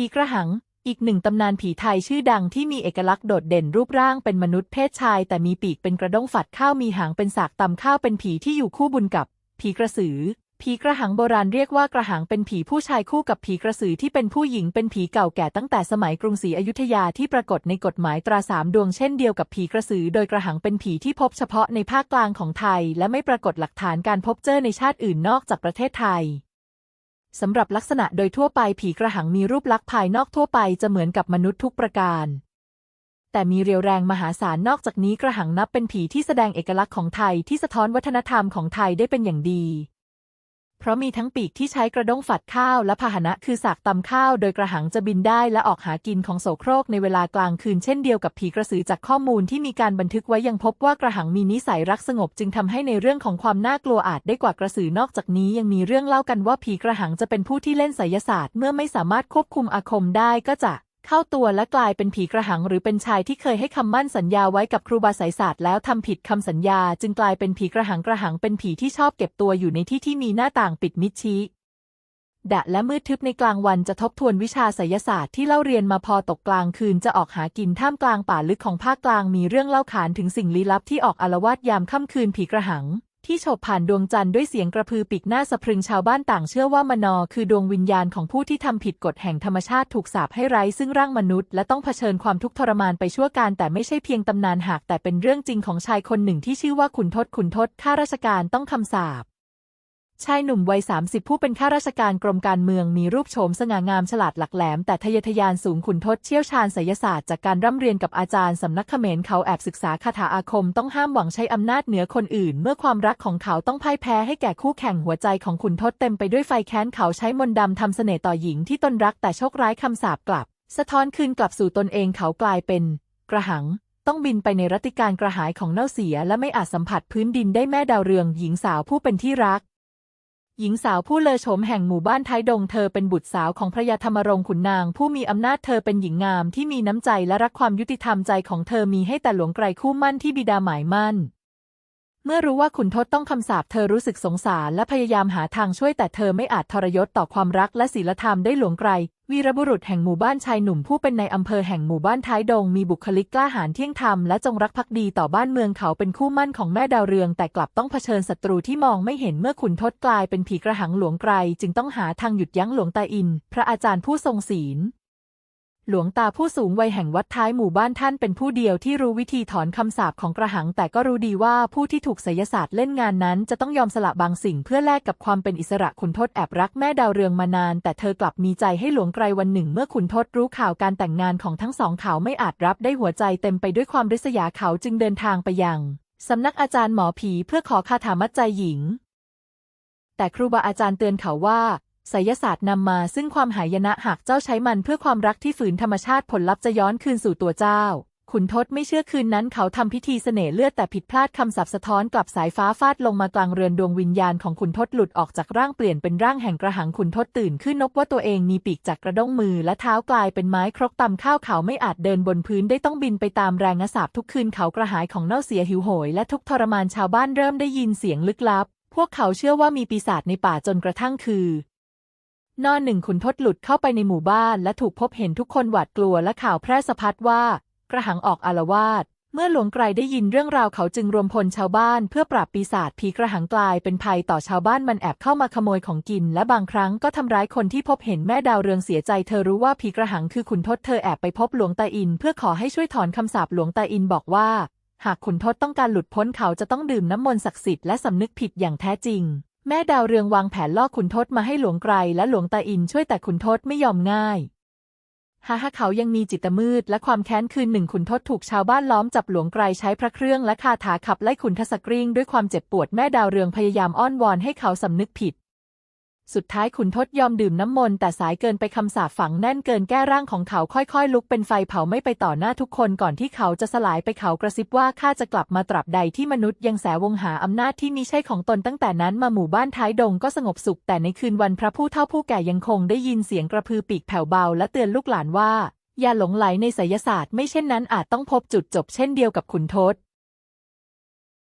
ผีกระหัง อีกหนึ่งตำนานผีไทยชื่อดังที่มีเอกลักษณ์โดดเด่นรูปร่างเป็นมนุษย์เพศชาย แต่มีปีกเป็นกระด้งฝัดข้าวมีหางเป็นสากตำข้าวเป็นผีที่อยู่คู่บุญกับ ผีกระสือผีกระหังโบราณเรียกว่ากระหังเป็นผีผู้ชายคู่กับผีกระสือที่เป็นผู้หญิงเป็นผีเก่าแก่ตั้งแต่สมัยกรุงศรีอยุธยาที่ปรากฏในกฎหมายตราสามดวงเช่นเดียวกับผีกระสือ โดยกระหังเป็นผีที่พบเฉพาะในภาคกลางของไทย และไม่ปรากฏหลักฐานการพบเจอในชาติอื่นนอกจากประเทศไทย สำหรับลักษณะโดยทั่วไปผีกระหังมีรูปลักษณ์ภายนอกทั่วไปจะเหมือนกับมนุษย์ทุกประการ แต่มีเรียวแรงมหาศาลนอกจากนี้กระหังนับเป็นผีที่แสดงเอกลักษณ์ของไทยที่สะท้อนวัฒนธรรมของไทยได้เป็นอย่างดี เพราะมีทั้งปีกที่ใช้กระด้งฝัดข้าวและพาหนะคือสากตำข้าวโดยกระหังจะบินได้และออกหากินของโสโครกในเวลากลางคืนเช่นเดียวกับผีกระสือจากข้อมูลที่มีการบันทึกไว้ยังพบว่ากระหังมีนิสัยรักสงบจึงทำให้ในเรื่องของความน่ากลัวอาจได้กว่ากระสือนอกจากนี้ยังมีเรื่องเล่ากันว่าผีกระหังจะเป็นผู้ที่เล่นไสยศาสตร์เมื่อไม่สามารถควบคุมอาคมได้ก็จะ เข้าตัวและกลายเป็นผีกระหังหรือเป็นชายที่เคยให้คำมั่นสัญญาไว้กับครูบาไสยศาสตร์แล้วทำผิดคำสัญญา จึงกลายเป็นผีกระหังกระหังเป็นผีที่ชอบเก็บตัวอยู่ในที่ที่มีหน้าต่างปิดมิดชิดะและมืดทึบในกลางวันจะทบทวนวิชาไสยศาสตร์ที่เล่าเรียนมาพอตกกลางคืนจะออกหากินท่ามกลางป่าลึกของภาคกลางมีเรื่องเล่าขานถึงสิ่งลี้ลับที่ออกอารวาสยามค่ำคืนผีกระหัง ที่โฉบผ่านดวงจันทร์ด้วยเสียงกระพือปีกหน้าสะพรึงชาวบ้านต่างเชื่อว่ามนอคือดวงวิญญาณของผู้ที่ทำผิดกฎแห่งธรรมชาติถูกสาปให้ไร้ซึ่งร่างมนุษย์ และต้องเผชิญความทุกข์ทรมานไปชั่วการ แต่ไม่ใช่เพียงตำนานหากแต่เป็นเรื่องจริงของชายคนหนึ่งที่ชื่อว่าขุนทศขุนทศข้าราชการต้องคำสาป ชายหนุ่มวัย 30 ผู้เป็นข้าราชการกรมการเมืองมีรูปโฉมสง่างามฉลาดหลักแหลม แต่ทะเยอทะยานสูงขุนทศเชี่ยวชาญไสยศาสตร์จากการร่ำเรียนกับอาจารย์สำนักเขมรเขาแอบศึกษาคาถาอาคมต้องห้ามหวังใช้อำนาจเหนือคนอื่น เมื่อความรักของเขาต้องพ่ายแพ้ให้แก่คู่แข่งหัวใจของขุนทศเต็มไปด้วยไฟแค้นเขาใช้มนต์ดำทำเสน่ห์ต่อหญิงที่ตนรักแต่โชคร้ายคำสาปกลับ สะท้อนคืนกลับสู่ตนเองเขากลายเป็น กระหังต้องบินไปในรัติการกระหายของเน่าเสีย และไม่อาจสัมผัสพื้นดินได้แม่ดาวเรืองหญิงสาวผู้เป็นที่รัก หญิงสาวผู้เลอโฉมแห่งหมู่บ้านท้ายดงเธอเป็นบุตรสาวของพระยาธรรมรงขุนนาง ผู้มีอำนาจเธอเป็นหญิงงามที่มีน้ำใจและรักความยุติธรรมใจของเธอมีให้แต่หลวงไกรคู่มั่นที่บิดาหมายมั่น เมื่อรู้ว่าขุนทศต้องคำสาปเธอรู้สึกสงสารและพยายามหาทางช่วยแต่เธอไม่อาจทรยศต่อความรักและศีลธรรมได้หลวงไกรวีรบุรุษแห่งหมู่บ้านชายหนุ่มผู้เป็นในอำเภอแห่งหมู่บ้านท้ายดง มีบุคลิกกล้าหาญเที่ยงธรรมและจงรักภักดีต่อบ้านเมืองเขาเป็นคู่มั่นของแม่ดาวเรือง แต่กลับต้องเผชิญศัตรูที่มองไม่เห็นเมื่อขุนทศกลายเป็นผีกระหังหลวงไกรจึงต้องหาทางหยุดยั้งหลวงตาอิน พระอาจารย์ผู้ทรงศีล หลวงตาผู้สูงวัยแห่งวัดท้ายหมู่บ้านท่านเป็นผู้เดียวที่รู้วิธีถอนคำสาปของกระหัง แต่ก็รู้ดีว่าผู้ที่ถูกไสยศาสตร์เล่นงานนั้น จะต้องยอมสละบางสิ่งเพื่อแลกกับความเป็นอิสระขุนทศแอบรักแม่ดาวเรืองมานาน แต่เธอกลับมีใจให้หลวงไกรวันหนึ่ง เมื่อขุนทศรู้ข่าวการแต่งงานของทั้งสองเขาไม่อาจรับได้หัวใจเต็มไปด้วยความริษยาเขาจึงเดินทางไปยังสำนักอาจารย์หมอผีเพื่อขอคาถามัดใจหญิง แต่ครูบาอาจารย์เตือนเขาว่า ไสยศาสตร์นำมาซึ่งความหายนะหากเจ้าใช้มันเพื่อความรักที่ฝืนธรรมชาติผลลัพธ์จะย้อนคืนสู่ตัวเจ้า ขุนทศไม่เชื่อคืนนั้นเขาทำพิธีเสน่ห์เลือดแต่ผิดพลาดคำสับสะท้อนกลับสายฟ้าฟาดลงมากลางเรือนดวงวิญญาณของขุนทศหลุดออกจากร่างเปลี่ยนเป็นร่างแห่งกระหังขุนทศตื่นขึ้นนบว่าตัวเองมีปีกจากกระด้งมือและเท้ากลายเป็นไม้ครกตำข้าวเขาไม่อาจเดินบนพื้นได้ต้องบินไปตามแรงอาสาบทุกคืนเขากระหายของเน่าเสียหิวโหยและทุกทรมานชาวบ้านเริ่มได้ยินเสียงลึกลับ พวกเขาเชื่อว่ามีปีศาจในป่าจนกระทั่งคือ นอนหนึ่งขุนทศหลุดเข้าไปในหมู่บ้านและถูกพบเห็นทุกคนหวาดกลัวและข่าวแพร่สะพัดว่า กระหังออกอารวาสเมื่อหลวงไกรได้ยินเรื่องราวเขาจึงรวมพลชาวบ้านเพื่อปราบปีศาจผีกระหังกลายเป็นภัยต่อชาวบ้านมันแอบเข้ามาขโมยของกิน และบางครั้งก็ทำร้ายคนที่พบเห็นแม่ดาวเรืองเสียใจเธอรู้ว่าผีกระหังคือขุนทศเธอแอบไปพบหลวงตาอิน เพื่อขอให้ช่วยถอนคำสาปหลวงตาอินบอกว่า หากขุนทศต้องการหลุดพ้นเขาจะต้องดื่มน้ำมนต์ศักดิ์สิทธิ์และสำนึกผิดอย่างแท้จริง แม่ดาวเรืองวางแผนล่อขุนทศมาให้หลวงไกรและหลวงตาอินช่วยแต่ขุนทศไม่ยอมง่ายฮาฮาเขายังมีจิตมืดและความแค้นคืนหนึ่งขุนทศถูกชาวบ้านล้อมจับหลวงไกรใช้พระเครื่องและคาถาขับไล่ขุนทศกริ่งด้วยความเจ็บปวดแม่ดาวเรืองพยายามอ้อนวอนให้เขาสำนึกผิด สุดท้ายขุนทศยอมดื่มน้ำมนต์แต่สายเกินไปคำสาปฝังแน่นเกินแก้ร่างของเขาค่อยๆ ลุกเป็นไฟเผาไม่ไปต่อหน้าทุกคนก่อนที่เขาจะสลายไปเขากระซิบว่าข้าจะกลับมาตราบใดที่มนุษย์ยังแสวงหาอำนาจที่มิใช่ของตนตั้งแต่นั้นมาหมู่บ้านท้ายดงก็สงบสุข แต่ในคืนวันพระผู้เฒ่าผู้แก่ยังคงได้ยินเสียงกระพือปีกแผ่วเบาและเตือนลูกหลานว่า อย่าหลงไหลในไสยศาสตร์ไม่เช่นนั้นอาจต้องพบจุดจบเช่นเดียวกับขุนทศ